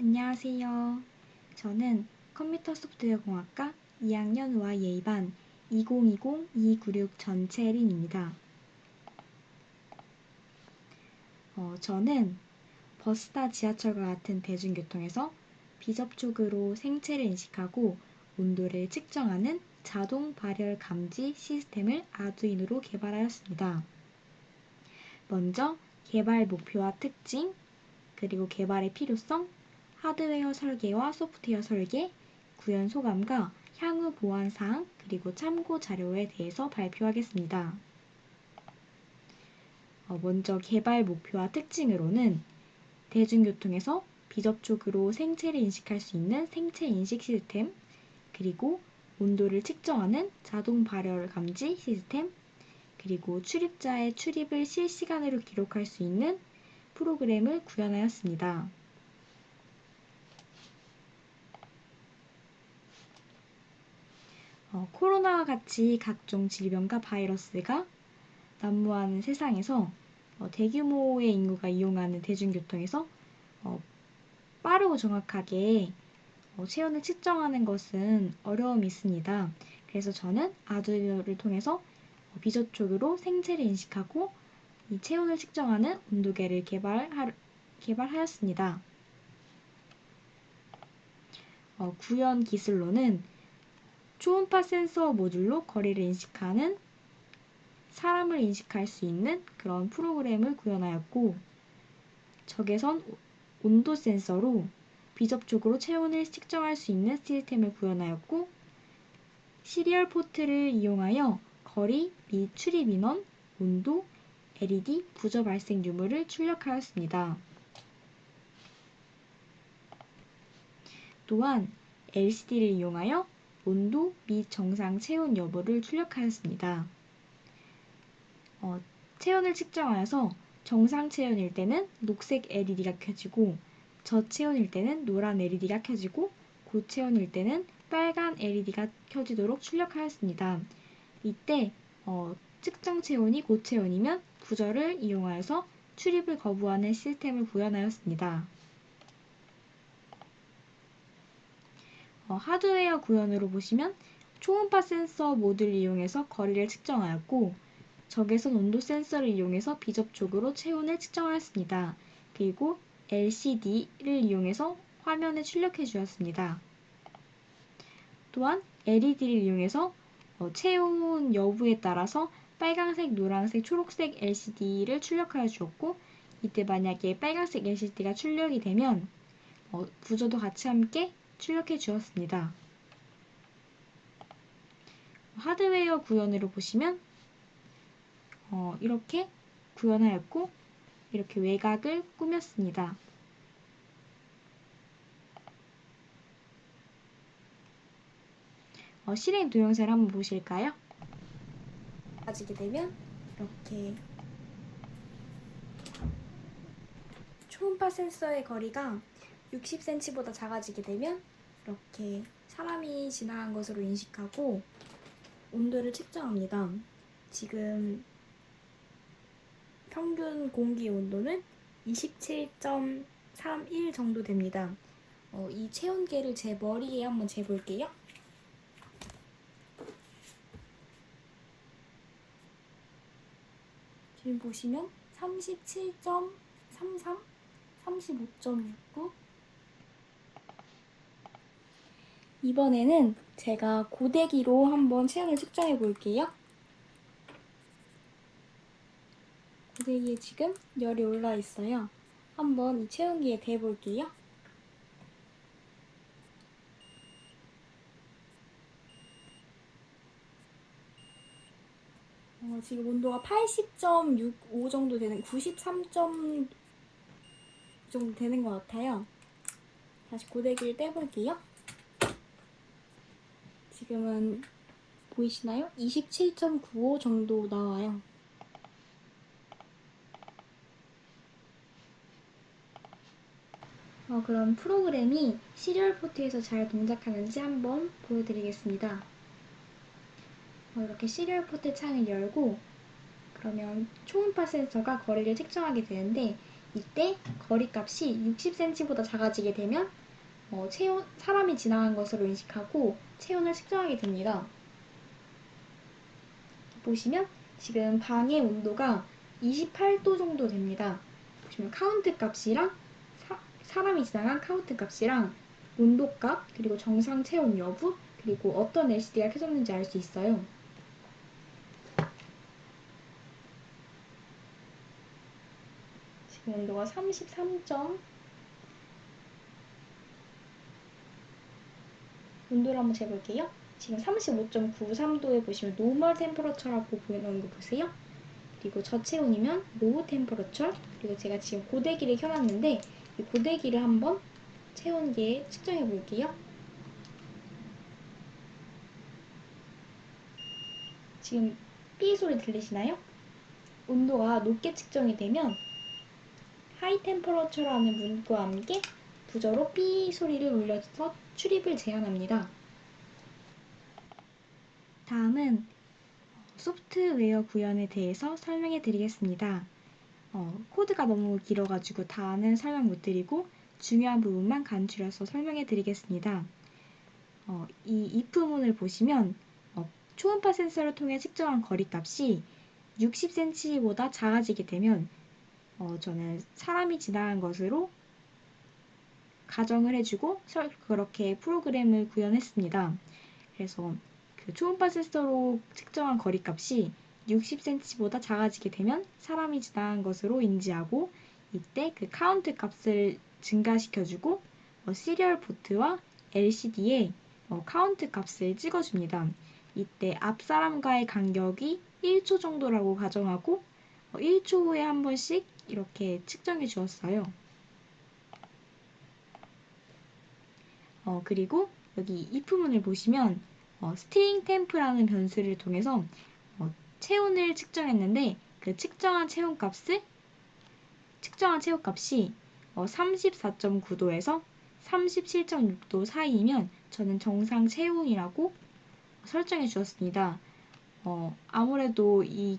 안녕하세요. 저는 컴퓨터 소프트웨어 공학과 2학년 YA반 2020-296 전채린입니다. 어, 저는 버스나 지하철과 같은 대중교통에서 비접촉으로 생체를 인식하고 온도를 측정하는 자동 발열 감지 시스템을 아두이노로 개발하였습니다. 먼저 개발 목표와 특징, 그리고 개발의 필요성, 하드웨어 설계와 소프트웨어 설계, 구현 소감과 향후 보완 사항, 그리고 참고 자료에 대해서 발표하겠습니다. 어, 먼저 개발 목표와 특징으로는 대중교통에서 비접촉으로 생체를 인식할 수 있는 생체 인식 시스템, 그리고 온도를 측정하는 자동 발열 감지 시스템, 그리고 출입자의 출입을 실시간으로 기록할 수 있는 프로그램을 구현하였습니다. 어, 코로나와 같이 각종 질병과 바이러스가 난무하는 세상에서 어, 대규모의 인구가 이용하는 대중교통에서 어, 빠르고 정확하게 어, 체온을 측정하는 것은 어려움이 있습니다. 그래서 저는 아두이노를 통해서 어, 비접촉으로 생체를 인식하고 이 체온을 측정하는 온도계를 개발하, 개발하였습니다. 어, 구현 기술로는 초음파 센서 모듈로 거리를 인식하는 사람을 인식할 수 있는 그런 프로그램을 구현하였고 적외선 온도 센서로 비접촉으로 체온을 측정할 수 있는 시스템을 구현하였고 시리얼 포트를 이용하여 거리 및 출입 인원, 온도, LED, 부저 발생 유무를 출력하였습니다. 또한 LCD를 이용하여 온도 및 정상 체온 여부를 출력하였습니다. 어, 체온을 측정하여서 정상 체온일 때는 녹색 LED가 켜지고 저체온일 때는 노란 LED가 켜지고 고체온일 때는 빨간 LED가 켜지도록 출력하였습니다. 이때 어, 측정 체온이 고체온이면 부저를 이용하여서 출입을 거부하는 시스템을 구현하였습니다. 어, 하드웨어 구현으로 보시면 초음파 센서 모듈을 이용해서 거리를 측정하였고 적외선 온도 센서를 이용해서 비접촉으로 체온을 측정하였습니다. 그리고 LCD를 이용해서 화면에 출력해 주었습니다. 또한 LED를 이용해서 어, 체온 여부에 따라서 빨강색, 노란색, 초록색 LCD를 출력하여 주었고 이때 만약에 빨간색 LCD가 출력이 되면 어, 부저도 같이 함께 출력해 주었습니다. 하드웨어 구현으로 보시면 어, 이렇게 구현하였고 이렇게 외곽을 꾸몄습니다. 어, 실행 동영상을 한번 보실까요? 가지게 되면 이렇게 초음파 센서의 거리가 60cm보다 작아지게 되면 이렇게 사람이 지나간 것으로 인식하고 온도를 측정합니다. 지금 평균 공기 온도는 27.31 정도 됩니다. 어, 이 체온계를 제 머리에 한번 재볼게요. 지금 보시면 37.33, 35.69 이번에는 제가 고데기로 한번 체온을 측정해 볼게요. 고데기에 지금 열이 올라 있어요. 한번 이 체온기에 대 볼게요. 어, 지금 온도가 80.65 정도 되는 93. 정도 되는 것 같아요. 다시 고데기를 떼볼게요. 지금은 보이시나요? 27.95 정도 나와요. 어, 그럼 프로그램이 시리얼 포트에서 잘 동작하는지 한번 보여드리겠습니다. 어, 이렇게 시리얼 포트 창을 열고 그러면 초음파 센서가 거리를 측정하게 되는데 이때 거리 값이 60cm보다 작아지게 되면 어, 체온, 사람이 지나간 것으로 인식하고 체온을 측정하게 됩니다. 보시면 지금 방의 온도가 28도 정도 됩니다. 보시면 카운트 값이랑 사, 사람이 지나간 카운트 값이랑 온도 값 그리고 정상 체온 여부 그리고 어떤 LCD가 켜졌는지 알 수 있어요. 지금 온도가 33 온도를 한번 재볼게요. 지금 35.93도에 보시면 노멀 템퍼러처라고 보이는 거 보세요. 그리고 저체온이면 로우 템퍼러처 그리고 제가 지금 고데기를 켜놨는데 이 고데기를 한번 체온계에 측정해 볼게요. 지금 삐 소리 들리시나요? 온도가 높게 측정이 되면 하이 템퍼러처라는 문구와 함께 부저로 삐 소리를 울려서 출입을 제한합니다. 다음은 소프트웨어 구현에 대해서 설명해 드리겠습니다. 어, 코드가 너무 길어가지고 다는 설명 못 드리고 중요한 부분만 간추려서 설명해 드리겠습니다. 어, 이 if문을 보시면 어, 초음파 센서를 통해 측정한 거리값이 60cm보다 작아지게 되면 어, 저는 사람이 지나간 것으로 가정을 해주고 그렇게 프로그램을 구현했습니다. 그래서 그 초음파 센서로 측정한 거리값이 60cm보다 작아지게 되면 사람이 지나간 것으로 인지하고 이때 그 카운트 값을 증가시켜주고 어, 시리얼 포트와 LCD에 어, 카운트 값을 찍어줍니다. 이때 앞 사람과의 간격이 1초 정도라고 가정하고 어, 1초 후에 한 번씩 이렇게 측정해 주었어요. 어, 그리고 여기 if문을 보시면 어, 스트링 템프라는 변수를 통해서 어, 체온을 측정했는데 그 측정한 체온 값을 측정한 체온 값이 어, 34.9도에서 37.6도 사이이면 저는 정상 체온이라고 설정해 주었습니다. 어, 아무래도 이,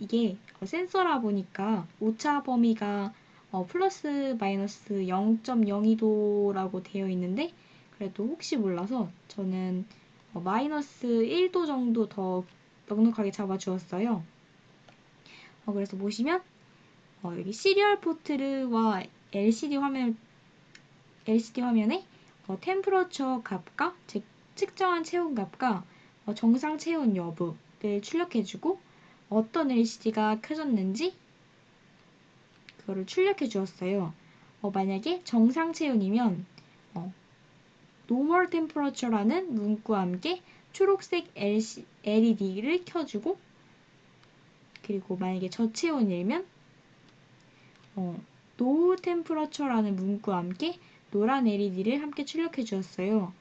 이게 센서라 보니까 오차 범위가 어, 플러스 마이너스 0.02도라고 되어 있는데 그래도 혹시 몰라서 저는 어, 마이너스 1도 정도 더 넉넉하게 잡아주었어요. 어, 그래서 보시면 어, 여기 시리얼 포트와 LCD 화면 LCD 화면에 어, 템프러처 값과 즉 측정한 체온 값과 어, 정상 체온 여부를 출력해주고 어떤 LCD가 켜졌는지 그거를 출력해 주었어요. 어, 만약에 정상 체온이면 어, normal temperature라는 문구와 함께 초록색 LED를 켜주고 그리고 만약에 저체온이면 어, low temperature라는 문구와 함께 노란 LED를 함께 출력해 주었어요.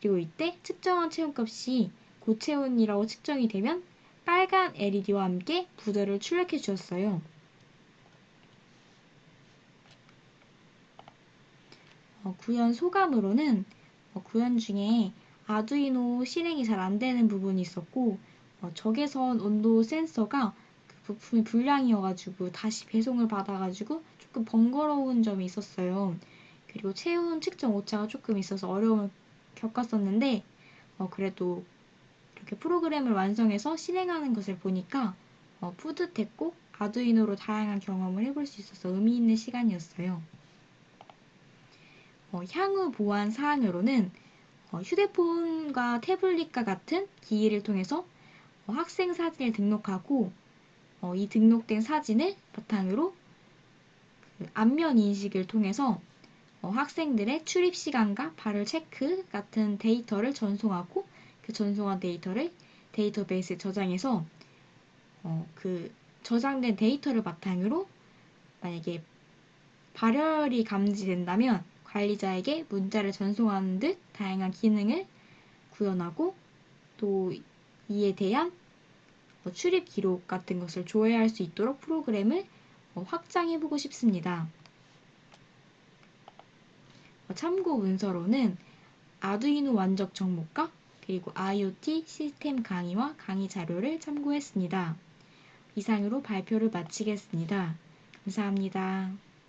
그리고 이때 측정한 체온값이 고체온이라고 측정이 되면 빨간 LED와 함께 부저를 출력해 주었어요. 어, 구현 소감으로는 어, 구현 중에 아두이노 실행이 잘 안 되는 부분이 있었고 어, 적외선 온도 센서가 그 부품이 불량이어가지고 다시 배송을 받아가지고 조금 번거로운 점이 있었어요. 그리고 체온 측정 오차가 조금 있어서 어려움을 겪었었는데 어, 그래도 이렇게 프로그램을 완성해서 실행하는 것을 보니까 어, 뿌듯했고 아두이노로 다양한 경험을 해볼 수 있어서 의미 있는 시간이었어요. 어, 향후 보완 사항으로는 어, 휴대폰과 태블릿과 같은 기기를 통해서 어, 학생 사진을 등록하고 어, 이 등록된 사진을 바탕으로 그 안면 인식을 통해서 어, 학생들의 출입 시간과 발열 체크 같은 데이터를 전송하고 그 전송한 데이터를 데이터베이스에 저장해서 어, 그 저장된 데이터를 바탕으로 만약에 발열이 감지된다면 관리자에게 문자를 전송하는 듯 다양한 기능을 구현하고 또 이에 대한 어, 출입 기록 같은 것을 조회할 수 있도록 프로그램을 어, 확장해 보고 싶습니다. 어, 참고 문서로는 아두이노 완적 정보과 그리고 IoT 시스템 강의와 강의 자료를 참고했습니다. 이상으로 발표를 마치겠습니다. 감사합니다.